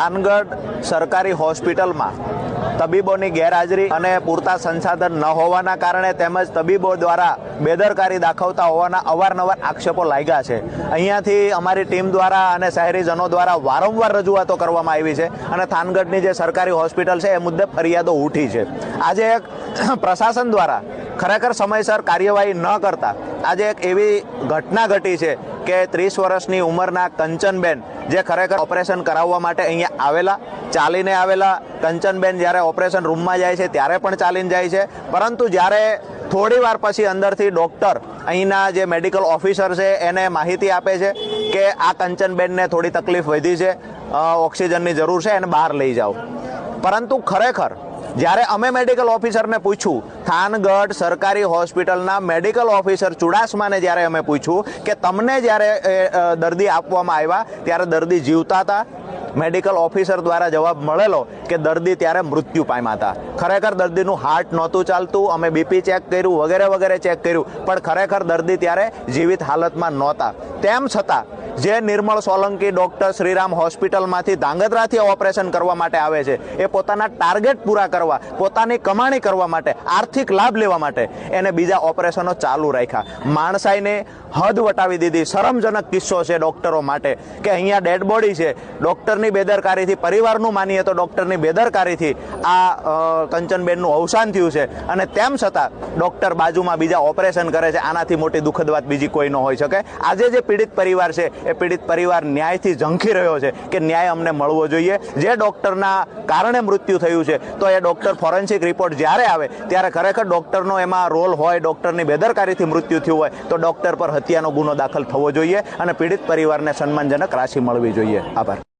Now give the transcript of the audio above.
થાનગઢ સરકારી હોસ્પિટલમાં તબીબોની ગેરહાજરી અને પૂરતા સંસાધન ન હોવાના કારણે તેમજ તબીબો દ્વારા બેદરકારી દાખવતા હોવાના અવારનવાર આક્ષેપો લાગ્યા છે. અહીંયાથી અમારી ટીમ દ્વારા અને શહેરીજનો દ્વારા વારંવાર રજૂઆતો કરવામાં આવી છે અને થાનગઢની જે સરકારી હોસ્પિટલ છે, એ મુદ્દે ફરિયાદો ઉઠી છે. આજે એક પ્રશાસન દ્વારા ખરેખર સમયસર કાર્યવાહી ન કરતા. આજે એક એવી ઘટના ઘટી છે કે ત્રીસ વર્ષની ઉંમરના કંચનબેન, જે ખરેખર ઓપરેશન કરાવવા માટે અહીંયા આવેલા, ચાલીને આવેલા કંચનબેન જ્યારે ઓપરેશન રૂમમાં જાય છે ત્યારે પણ ચાલીને જાય છે. પરંતુ જ્યારે થોડી વાર પછી અંદરથી ડૉક્ટર અહીંના જે મેડિકલ ઓફિસર છે એને માહિતી આપે છે કે આ કંચનબેનને થોડી તકલીફ વધી છે ઓક્સિજનની જરૂર છે, એને બહાર લઈ જાઓ. પરંતુ ખરેખર જ્યારે અમે મેડિકલ ઓફિસરને પૂછ્યું, થાનગઢ સરકારી હોસ્પિટલના મેડિકલ ઓફિસર ચુડાસમાને જ્યારે અમે પૂછ્યું કે તમને જ્યારે દર્દી આપવામાં આવ્યા, ત્યારે દર્દી જીવતા હતા? મેડિકલ ઓફિસર દ્વારા જવાબ મળેલો કે દર્દી ત્યારે મૃત્યુ પામ્યા હતા. ખરેખર દર્દીનું હાર્ટ નહોતું ચાલતું, અમે બીપી ચેક કર્યું, વગેરે વગેરે ચેક કર્યું, પણ ખરેખર દર્દી ત્યારે જીવિત હાલતમાં નહોતા. તેમ છતાં જે નિર્મળ સોલંકી ડોક્ટર શ્રીરામ હોસ્પિટલમાંથી ધાંગધ્રાથી ઓપરેશન કરવા માટે આવે છે. એ પોતાના ટાર્ગેટ પૂરા કરવા, પોતાની કમાણી કરવા માટે, આર્થિક લાભ લેવા માટે એને બીજા ઓપરેશનો ચાલુ રાખ્યા. માણસાઈને હદ વટાવી દીધી. શરમજનક કિસ્સો છે ડૉક્ટરો માટે કે અહીંયા ડેડ બોડી છે. ડૉક્ટરની બેદરકારીથી, પરિવારનું માનીએ તો ડૉક્ટરની બેદરકારીથી આ કંચનબેનનું અવસાન થયું છે. અને તેમ છતાં ડૉક્ટર બાજુમાં બીજા ઓપરેશન કરે છે. આનાથી મોટી દુઃખદ વાત બીજી કોઈ ન હોઈ શકે. આજે જે પીડિત પરિવાર છે એ પીડિત પરિવાર ન્યાયથી ઝંખી રહ્યો છે કે ન્યાય અમને મળવો જોઈએ. જે ડૉક્ટરના કારણે મૃત્યુ થયું છે, તો એ ડૉક્ટર ફોરેન્સિક રિપોર્ટ જ્યારે આવે, ત્યારે ખરેખર ડૉક્ટરનો એમાં રોલ હોય, ડૉક્ટરની બેદરકારીથી મૃત્યુ થયું હોય, તો ડૉક્ટર પર હત્યાનો ગુનો દાખલ થવો જોઈએ અને પીડિત પરિવારને સન્માનજનક રાશિ મળવી જોઈએ. આભાર.